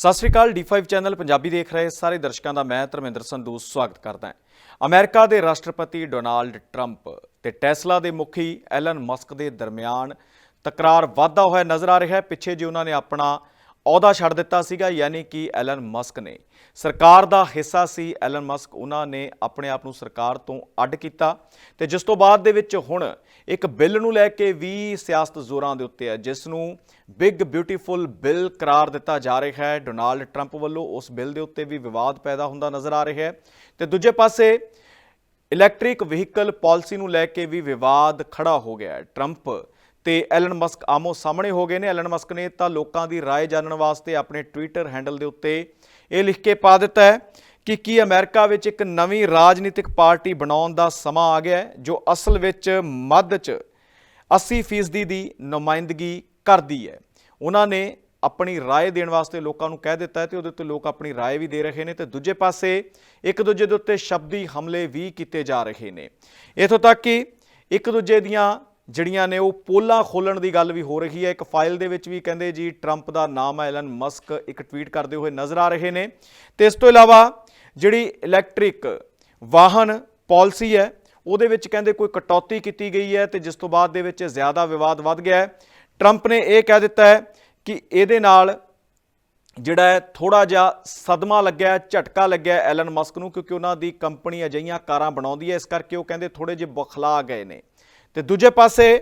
ਸਤਿ ਸ਼੍ਰੀ ਅਕਾਲ D5 channel Punjabi ਦੇਖ ਰਹੇ ਸਾਰੇ ਦਰਸ਼ਕਾਂ ਦਾ ਮੈਂ ਧਰਮਿੰਦਰ ਸੰਧੂ ਸਵਾਗਤ ਕਰਦਾ ਹਾਂ। ਅਮਰੀਕਾ ਦੇ ਰਾਸ਼ਟਰਪਤੀ ਡੋਨਾਲਡ ਟਰੰਪ ਤੇ ਟੈਸਲਾ ਦੇ ਮੁਖੀ ਐਲਨ ਮਸਕ ਦੇ ਦਰਮਿਆਨ ਤਕਰਾਰ ਵਾਧਾ ਹੋਇਆ ਨਜ਼ਰ ਆ ਰਿਹਾ ਹੈ। ਪਿੱਛੇ ਜੇ ਉਹਨਾਂ ਨੇ ਆਪਣਾ ਅਹੁਦਾ ਛੱਡ ਦਿੱਤਾ ਸੀਗਾ, ਯਾਨੀ ਕਿ ਐਲਨ ਮਸਕ ਨੇ। ਸਰਕਾਰ ਦਾ ਹਿੱਸਾ ਸੀ ਐਲਨ ਮਸਕ, ਉਹਨਾਂ ਨੇ ਆਪਣੇ ਆਪ ਨੂੰ ਸਰਕਾਰ ਤੋਂ ਅੱਡ ਕੀਤਾ। ਤੇ ਜਿਸ ਤੋਂ ਬਾਅਦ ਦੇ ਵਿੱਚ ਹੁਣ ਇੱਕ ਬਿੱਲ ਨੂੰ ਲੈ ਕੇ ਵੀ ਸਿਆਸਤ ਜ਼ੋਰਾਂ ਦੇ ਉੱਤੇ ਹੈ, ਜਿਸ ਨੂੰ ਬਿਗ ਬਿਊਟੀਫੁਲ ਬਿੱਲ ਕਰਾਰ ਦਿੱਤਾ ਜਾ ਰਿਹਾ ਹੈ। ਡੋਨਾਲਡ ਟਰੰਪ ਵੱਲੋਂ ਉਸ ਬਿੱਲ ਦੇ ਉੱਤੇ ਵੀ ਵਿਵਾਦ ਪੈਦਾ ਹੁੰਦਾ ਨਜ਼ਰ ਆ ਰਿਹਾ ਹੈ। ਤੇ ਦੂਜੇ ਪਾਸੇ ਇਲੈਕਟ੍ਰਿਕ ਵਹੀਕਲ ਪਾਲਿਸੀ ਨੂੰ ਲੈ ਕੇ ਵੀ ਵਿਵਾਦ ਖੜਾ ਹੋ ਗਿਆ ਹੈ। ਟਰੰਪ ਤੇ ਐਲਨ ਮਸਕ ਆਮੋ ਸਾਹਮਣੇ ਹੋ ਗਏ ਨੇ ਐਲਨ ਮਸਕ ਨੇ ਤਾਂ ਲੋਕਾਂ ਦੀ رائے ਜਾਣਨ ਵਾਸਤੇ ਆਪਣੇ ਟਵਿੱਟਰ ਹੈਂਡਲ ਦੇ ਉੱਤੇ ਇਹ ਲਿਖ ਕੇ ਪਾ ਦਿੱਤਾ ਹੈ ਕਿ ਕੀ ਅਮਰੀਕਾ ਵਿੱਚ ਇੱਕ ਨਵੀਂ ਰਾਜਨੀਤਿਕ ਪਾਰਟੀ ਬਣਾਉਣ ਦਾ ਸਮਾਂ ਆ ਗਿਆ ਹੈ ਜੋ ਅਸਲ ਵਿੱਚ ਮੱਧ 'ਚ 80% ਦੀ ਨੁਮਾਇੰਦਗੀ ਕਰਦੀ ਹੈ ਉਹਨਾਂ ਨੇ ਆਪਣੀ رائے ਦੇਣ ਵਾਸਤੇ ਲੋਕਾਂ ਨੂੰ ਕਹਿ ਦਿੱਤਾ ਹੈ ਤੇ ਉਹਦੇ ਉੱਤੇ ਲੋਕ ਆਪਣੀ رائے ਵੀ ਦੇ ਰਹੇ ਨੇ ਤੇ ਦੂਜੇ ਪਾਸੇ ਇੱਕ ਦੂਜੇ ਦੇ ਉੱਤੇ ਸ਼ਬਦੀ ਹਮਲੇ ਵੀ ਕੀਤੇ ਜਾ ਰਹੇ ਨੇ ਇਥੋਂ ਤੱਕ ਕਿ ਇੱਕ ਦੂਜੇ ਦੀਆਂ ਜਿਹੜੀਆਂ ਨੇ ਉਹ ਪੋਲਾਂ ਖੋਲਣ ਦੀ ਗੱਲ ਵੀ ਹੋ ਰਹੀ ਹੈ। ਇੱਕ ਫਾਈਲ ਦੇ ਵਿੱਚ ਵੀ ਕਹਿੰਦੇ ਜੀ ਟਰੰਪ ਦਾ ਨਾਮ ਹੈ ਐਲਨ ਮਸਕ ਇੱਕ ਟਵੀਟ ਕਰਦੇ ਹੋਏ ਨਜ਼ਰ ਆ ਰਹੇ ਨੇ। ਤੇ ਇਸ ਤੋਂ ਇਲਾਵਾ ਜਿਹੜੀ ਇਲੈਕਟ੍ਰਿਕ ਵਾਹਨ ਪਾਲਿਸੀ ਹੈ, ਉਹਦੇ ਵਿੱਚ ਕਹਿੰਦੇ ਕੋਈ ਕਟੌਤੀ ਕੀਤੀ ਗਈ ਹੈ ਤੇ ਜਿਸ ਤੋਂ ਬਾਅਦ ਦੇ ਵਿੱਚ ਜ਼ਿਆਦਾ ਵਿਵਾਦ ਵੱਧ ਗਿਆ ਹੈ। ਟਰੰਪ ਨੇ ਇਹ ਕਹਿ ਦਿੱਤਾ ਹੈ ਕਿ ਇਹਦੇ ਨਾਲ ਜਿਹੜਾ ਹੈ ਥੋੜਾ ਜਿਹਾ ਸਦਮਾ ਲੱਗਿਆ ਝਟਕਾ ਲੱਗਿਆ ਐਲਨ ਮਸਕ ਨੂੰ, ਕਿਉਂਕਿ ਉਹਨਾਂ ਦੀ ਕੰਪਨੀ ਅਜਿਹੀਆਂ ਕਾਰਾਂ ਬਣਾਉਂਦੀ ਹੈ। ਇਸ ਕਰਕੇ ਉਹ ਕਹਿੰਦੇ ਥੋੜੇ ਜਿਹੇ ਬਖਲਾ ਗਏ ਨੇ। ਤੇ ਦੂਜੇ ਪਾਸੇ,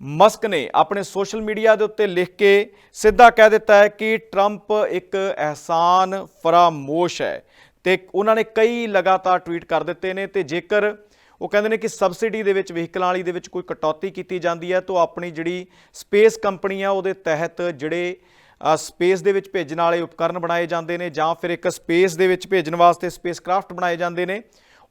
ਮਸਕ ਨੇ ਆਪਣੇ ਸੋਸ਼ਲ ਮੀਡੀਆ ਦੇ ਉੱਤੇ ਲਿਖ ਕੇ ਸਿੱਧਾ ਕਹਿ ਦਿੱਤਾ ਹੈ ਕਿ ਟਰੰਪ ਇੱਕ ਅਹਿਸਾਨ ਫਰਾਮੋਸ਼ ਹੈ ਤੇ ਉਹਨਾਂ ਨੇ ਕਈ ਲਗਾਤਾਰ ਟਵੀਟ ਕਰ ਦਿੱਤੇ ਨੇ ਤੇ ਜੇਕਰ ਉਹ ਕਹਿੰਦੇ ਨੇ ਕਿ ਸਬਸਿਡੀ ਦੇ ਵਿੱਚ, ਵਹੀਕਲਾਂ ਵਾਲੀ ਦੇ ਵਿੱਚ ਕੋਈ ਕਟੌਤੀ ਕੀਤੀ ਜਾਂਦੀ ਹੈ, ਤਾਂ ਉਹ ਆਪਣੀ ਜਿਹੜੀ ਸਪੇਸ ਕੰਪਨੀ ਆ ਉਹਦੇ ਤਹਿਤ ਜਿਹੜੇ ਸਪੇਸ ਦੇ ਵਿੱਚ ਭੇਜਣ ਵਾਲੇ ਉਪਕਰਨ ਬਣਾਏ ਜਾਂਦੇ ਨੇ ਜਾਂ ਫਿਰ ਇੱਕ ਸਪੇਸ ਦੇ ਵਿੱਚ ਭੇਜਣ ਵਾਸਤੇ ਸਪੇਸਕ੍ਰਾਫਟ ਬਣਾਏ ਜਾਂਦੇ ਨੇ।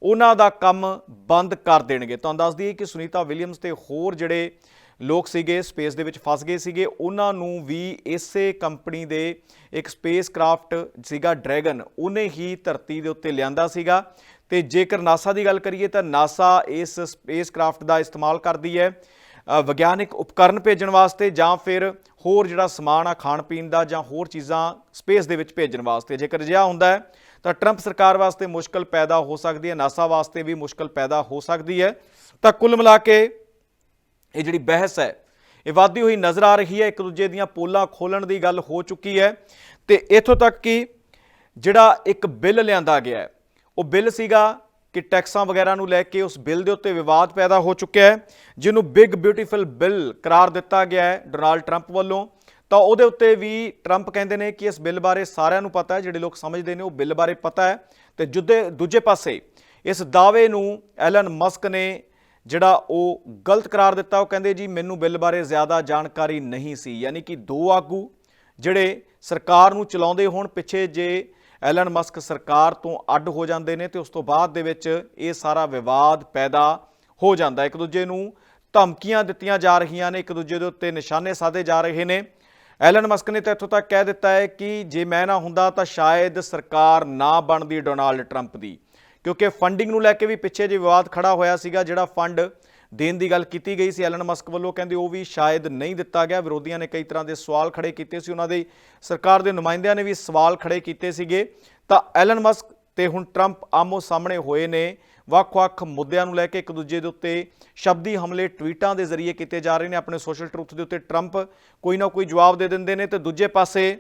ਉਹਨਾਂ ਦਾ ਕੰਮ ਬੰਦ ਕਰ ਦੇਣਗੇ। ਤੁਹਾਨੂੰ ਦੱਸ ਦਈਏ ਕਿ ਸੁਨੀਤਾ ਵਿਲੀਅਮਸ ਤੇ ਹੋਰ ਜਿਹੜੇ ਲੋਕ ਸੀਗੇ ਸਪੇਸ ਦੇ ਵਿੱਚ ਫਸ ਗਏ ਸੀਗੇ ਉਹਨਾਂ ਨੂੰ ਵੀ ਇਸੇ ਕੰਪਨੀ ਦੇ ਇੱਕ ਸਪੇਸ ਕਰਾਫਟ ਸੀਗਾ ਡਰੈਗਨ ਉਹਨੇ ਹੀ ਧਰਤੀ ਦੇ ਉੱਤੇ ਲਿਆਂਦਾ ਸੀਗਾ। ਤੇ ਜੇਕਰ ਨਾਸਾ ਦੀ ਗੱਲ ਕਰੀਏ ਤਾਂ ਨਾਸਾ ਇਸ ਸਪੇਸ ਕਰਾਫਟ ਦਾ ਇਸਤੇਮਾਲ ਕਰਦੀ ਹੈ ਅ, ਵਿਗਿਆਨਿਕ ਉਪਕਰਨ ਭੇਜਣ ਵਾਸਤੇ ਜਾਂ ਫਿਰ ਹੋਰ ਜਿਹੜਾ ਸਮਾਨ ਆ ਖਾਣ ਪੀਣ ਦਾ ਜਾਂ ਹੋਰ ਚੀਜ਼ਾਂ ਸਪੇਸ ਦੇ ਵਿੱਚ ਭੇਜਣ ਵਾਸਤੇ। ਜੇਕਰ ਅਜਿਹਾ ਹੁੰਦਾ ਹੈ ਤਾਂ ਟਰੰਪ ਸਰਕਾਰ ਵਾਸਤੇ ਮੁਸ਼ਕਲ ਪੈਦਾ ਹੋ ਸਕਦੀ ਹੈ ਨਾਸਾ ਵਾਸਤੇ ਵੀ ਮੁਸ਼ਕਲ ਪੈਦਾ ਹੋ ਸਕਦੀ ਹੈ। ਤਾਂ ਕੁੱਲ ਮਿਲਾ ਕੇ ਇਹ ਜਿਹੜੀ ਬਹਿਸ ਹੈ, ਇਹ ਵਧਦੀ ਹੋਈ ਨਜ਼ਰ ਆ ਰਹੀ ਹੈ। ਇੱਕ ਦੂਜੇ ਦੀਆਂ ਪੋਲਾਂ ਖੋਲਣ ਦੀ ਗੱਲ ਹੋ ਚੁੱਕੀ ਹੈ। ਤੇ ਇਥੋਂ ਤੱਕ ਕਿ ਜਿਹੜਾ ਇੱਕ ਬਿੱਲ ਲਿਆਂਦਾ ਗਿਆ ਹੈ, ਉਹ ਬਿੱਲ ਸੀਗਾ ਕਿ ਟੈਕਸਾਂ ਵਗੈਰਾ ਨੂੰ ਲੈ ਕੇ ਉਸ ਬਿੱਲ ਦੇ ਉੱਤੇ ਵਿਵਾਦ ਪੈਦਾ ਹੋ ਚੁੱਕਿਆ ਹੈ, ਜਿਹਨੂੰ ਬਿਗ ਬਿਊਟੀਫੁਲ ਬਿੱਲ ਕਰਾਰ ਦਿੱਤਾ ਗਿਆ ਹੈ ਡੋਨਾਲਡ ਟਰੰਪ ਵੱਲੋਂ। ਤਾਂ ਉਹਦੇ ਉੱਤੇ ਵੀ ਟਰੰਪ ਕਹਿੰਦੇ ਨੇ ਕਿ ਇਸ ਬਿੱਲ ਬਾਰੇ ਸਾਰਿਆਂ ਨੂੰ ਪਤਾ ਹੈ, ਜਿਹੜੇ ਲੋਕ ਸਮਝਦੇ ਨੇ ਉਹ ਬਿੱਲ ਬਾਰੇ ਪਤਾ ਹੈ। ਤੇ ਜੁਦੇ, ਦੂਜੇ ਪਾਸੇ ਇਸ ਦਾਅਵੇ ਨੂੰ ਐਲਨ ਮਸਕ ਨੇ ਜਿਹੜਾ ਉਹ ਗਲਤ ਕਰਾਰ ਦਿੱਤਾ, ਉਹ ਕਹਿੰਦੇ ਜੀ ਮੈਨੂੰ ਬਿੱਲ ਬਾਰੇ ਜ਼ਿਆਦਾ ਜਾਣਕਾਰੀ ਨਹੀਂ ਸੀ। ਯਾਨੀ ਕਿ ਦੋ ਆਗੂ ਜਿਹੜੇ ਸਰਕਾਰ ਨੂੰ ਚਲਾਉਂਦੇ ਹੋਣ, ਪਿੱਛੇ ਜੇ ਐਲਨ ਮਸਕ ਸਰਕਾਰ ਤੋਂ ਅੱਡ ਹੋ ਜਾਂਦੇ ਨੇ ਤੇ ਉਸ ਤੋਂ ਬਾਅਦ ਦੇ ਵਿੱਚ ਇਹ ਸਾਰਾ ਵਿਵਾਦ ਪੈਦਾ ਹੋ ਜਾਂਦਾ ਇੱਕ ਦੂਜੇ ਨੂੰ ਧਮਕੀਆਂ ਦਿੱਤੀਆਂ ਜਾ ਰਹੀਆਂ ਨੇ, ਇੱਕ ਦੂਜੇ ਦੇ ਉੱਤੇ ਨਿਸ਼ਾਨੇ ਸਾਧੇ ਜਾ ਰਹੇ ਨੇ। ਐਲਨ ਮਸਕ ਨੇ ਤਾਂ ਇੱਥੋਂ ਤੱਕ ਕਹਿ ਦਿੱਤਾ ਹੈ ਕਿ ਜੇ ਮੈਂ ਨਾ ਹੁੰਦਾ ਤਾਂ ਸ਼ਾਇਦ ਸਰਕਾਰ ਨਾ ਬਣਦੀ ਡੋਨਾਲਡ ਟਰੰਪ ਦੀ। ਕਿਉਂਕਿ ਫੰਡਿੰਗ ਨੂੰ ਲੈ ਕੇ ਵੀ ਪਿੱਛੇ ਜੇ ਵਿਵਾਦ ਖੜਾ ਹੋਇਆ ਸੀਗਾ, ਜਿਹੜਾ ਫੰਡ ਦੇਣ ਦੀ ਗੱਲ ਕੀਤੀ ਗਈ ਸੀ। ਐਲਨ ਮਸਕ ਵੱਲੋਂ ਕਹਿੰਦੇ ਉਹ ਵੀ ਸ਼ਾਇਦ ਨਹੀਂ ਦਿੱਤਾ ਗਿਆ। ਵਿਰੋਧੀਆਂ ਨੇ ਕਈ ਤਰ੍ਹਾਂ ਦੇ ਸਵਾਲ ਖੜੇ ਕੀਤੇ ਸੀ। ਉਹਨਾਂ ਦੇ ਸਰਕਾਰ ਦੇ ਨੁਮਾਇੰਦਿਆਂ ਨੇ ਵੀ ਸਵਾਲ ਖੜੇ ਕੀਤੇ ਸੀਗੇ। ਤਾਂ ਐਲਨ ਮਸਕ ਤੇ ਹੁਣ ਟਰੰਪ ਆਮੋ ਸਾਹਮਣੇ ਹੋਏ ਨੇ। ਵੱਖ-ਵੱਖ ਮੁੱਦਿਆਂ ਨੂੰ ਲੈ ਕੇ ਇੱਕ ਦੂਜੇ ਦੇ ਉੱਤੇ ਸ਼ਬਦੀ ਹਮਲੇ ਟਵੀਟਾਂ ਦੇ ਜ਼ਰੀਏ ਕੀਤੇ ਜਾ ਰਹੇ ਨੇ। ਆਪਣੇ ਸੋਸ਼ਲ ਟਰੂਥ ਦੇ ਉੱਤੇ ਟਰੰਪ ਕੋਈ ਨਾ ਕੋਈ ਜਵਾਬ ਦੇ ਦਿੰਦੇ ਨੇ ਤੇ ਦੂਜੇ ਪਾਸੇ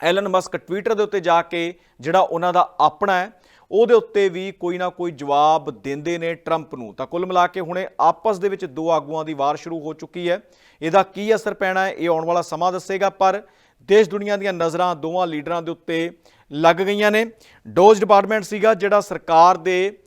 ਐਲਨ ਮਸਕ ਟਵੀਟਰ ਦੇ ਉੱਤੇ ਜਾ ਕੇ ਜਿਹੜਾ ਉਹਨਾਂ ਦਾ ਆਪਣਾ ਹੈ, ਉਹਦੇ ਉੱਤੇ ਵੀ ਕੋਈ ਨਾ ਕੋਈ ਜਵਾਬ ਦਿੰਦੇ ਨੇ ਟਰੰਪ ਨੂੰ। ਤਾਂ ਕੁੱਲ ਮਿਲਾ ਕੇ ਹੁਣੇ ਆਪਸ ਦੇ ਵਿੱਚ ਦੋ ਆਗੂਆਂ ਦੀ ਵਾਰ ਸ਼ੁਰੂ ਹੋ ਚੁੱਕੀ ਹੈ। ਇਹਦਾ ਕੀ ਅਸਰ ਪੈਣਾ ਹੈ, ਇਹ ਆਉਣ ਵਾਲਾ ਸਮਾਂ ਦੱਸੇਗਾ, ਪਰ ਦੇਸ਼ ਦੁਨੀਆ ਦੀਆਂ ਨਜ਼ਰਾਂ ਦੋਵਾਂ ਲੀਡਰਾਂ ਦੇ ਉੱਤੇ ਲੱਗ ਗਈਆਂ ਨੇ। ਡੋਜ ਡਿਪਾਰਟਮੈਂਟ ਸੀਗਾ ਜਿਹੜਾ ਸਰਕਾਰ ਦੇ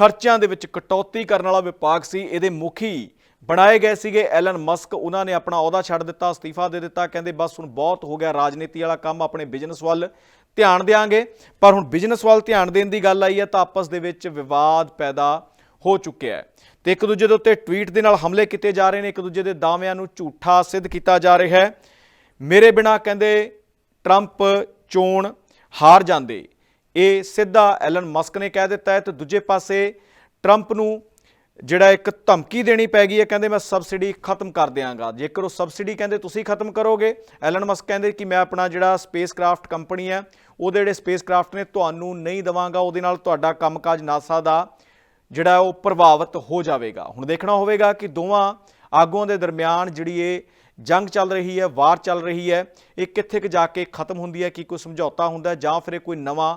ਖਰਚਿਆਂ ਦੇ ਵਿੱਚ ਕਟੌਤੀ ਕਰਨ ਵਾਲਾ ਵਿਭਾਗ ਸੀ। ਇਹਦੇ ਮੁਖੀ ਬਣਾਏ ਗਏ ਸੀਗੇ ਐਲਨ ਮਸਕ। ਉਹਨਾਂ ਨੇ ਆਪਣਾ ਅਹੁਦਾ ਛੱਡ ਦਿੱਤਾ, ਅਸਤੀਫਾ ਦੇ ਦਿੱਤਾ। ਕਹਿੰਦੇ, ਬਸ ਹੁਣ ਬਹੁਤ ਹੋ ਗਿਆ। ਰਾਜਨੀਤੀ ਵਾਲਾ ਕੰਮ ਆਪਣੇ ਬਿਜ਼ਨਸ ਵੱਲ ਧਿਆਨ ਦੇਾਂਗੇ ਪਰ ਹੁਣ ਬਿਜ਼ਨਸ ਵੱਲ ਧਿਆਨ ਦੇਣ ਦੀ ਗੱਲ ਆਈ ਹੈ ਤਾਂ ਆਪਸ ਦੇ ਵਿੱਚ ਵਿਵਾਦ ਪੈਦਾ ਹੋ ਚੁੱਕਿਆ ਹੈ। ਤੇ ਇੱਕ ਦੂਜੇ ਦੇ ਉੱਤੇ ਟਵੀਟ ਦੇ ਨਾਲ ਹਮਲੇ ਕੀਤੇ ਜਾ ਰਹੇ ਨੇ। ਇੱਕ ਦੂਜੇ ਦੇ ਦਾਅਵਿਆਂ ਨੂੰ ਝੂਠਾ ਸਿੱਧ ਕੀਤਾ ਜਾ ਰਿਹਾ ਹੈ। ਮੇਰੇ ਬਿਨਾ ਕਹਿੰਦੇ, ਟਰੰਪ ਚੋਣ ਹਾਰ ਜਾਂਦੇ। ਇਹ ਸਿੱਧਾ ਐਲਨ ਮਸਕ ਨੇ ਕਹਿ ਦਿੱਤਾ ਹੈ ਤੇ ਦੂਜੇ ਪਾਸੇ ਟਰੰਪ ਨੂੰ ਜਿਹੜਾ ਇੱਕ ਧਮਕੀ ਦੇਣੀ ਪੈ ਗਈ ਹੈ, ਕਹਿੰਦੇ ਮੈਂ ਸਬਸਿਡੀ ਖਤਮ ਕਰ ਦਿਆਂਗਾ। ਜੇਕਰ ਉਹ ਸਬਸਿਡੀ ਕਹਿੰਦੇ ਤੁਸੀਂ ਖਤਮ ਕਰੋਗੇ, ਐਲਨ ਮਸਕ ਕਹਿੰਦੇ ਕਿ ਮੈਂ ਆਪਣਾ ਜਿਹੜਾ ਸਪੇਸ ਸਪੇਸਕ੍ਰਾਫਟ ਕੰਪਨੀ ਹੈ, ਉਹਦੇ ਜਿਹੜੇ ਸਪੇਸ ਸਪੇਸਕ੍ਰਾਫਟ ਨੇ ਤੁਹਾਨੂੰ ਨਹੀਂ ਦਵਾਂਗਾ, ਉਹਦੇ ਨਾਲ ਤੁਹਾਡਾ ਕੰਮਕਾਜ ਨਾਸਾ ਦਾ ਜਿਹੜਾ ਉਹ ਪ੍ਰਭਾਵਿਤ ਹੋ ਜਾਵੇਗਾ। ਹੁਣ ਦੇਖਣਾ ਹੋਵੇਗਾ ਕਿ ਦੋਵਾਂ ਆਗੂਆਂ ਦੇ ਦਰਮਿਆਨ ਜਿਹੜੀ ਇਹ ਜੰਗ ਚੱਲ ਰਹੀ ਹੈ, ਵਾਰ ਚੱਲ ਰਹੀ ਹੈ, ਇਹ ਕਿੱਥੇ ਕੁ ਜਾ ਕੇ ਖਤਮ ਹੁੰਦੀ ਹੈ, ਕੀ ਕੋਈ ਸਮਝੌਤਾ ਹੁੰਦਾ ਜਾਂ ਫਿਰ ਇਹ ਕੋਈ ਨਵਾਂ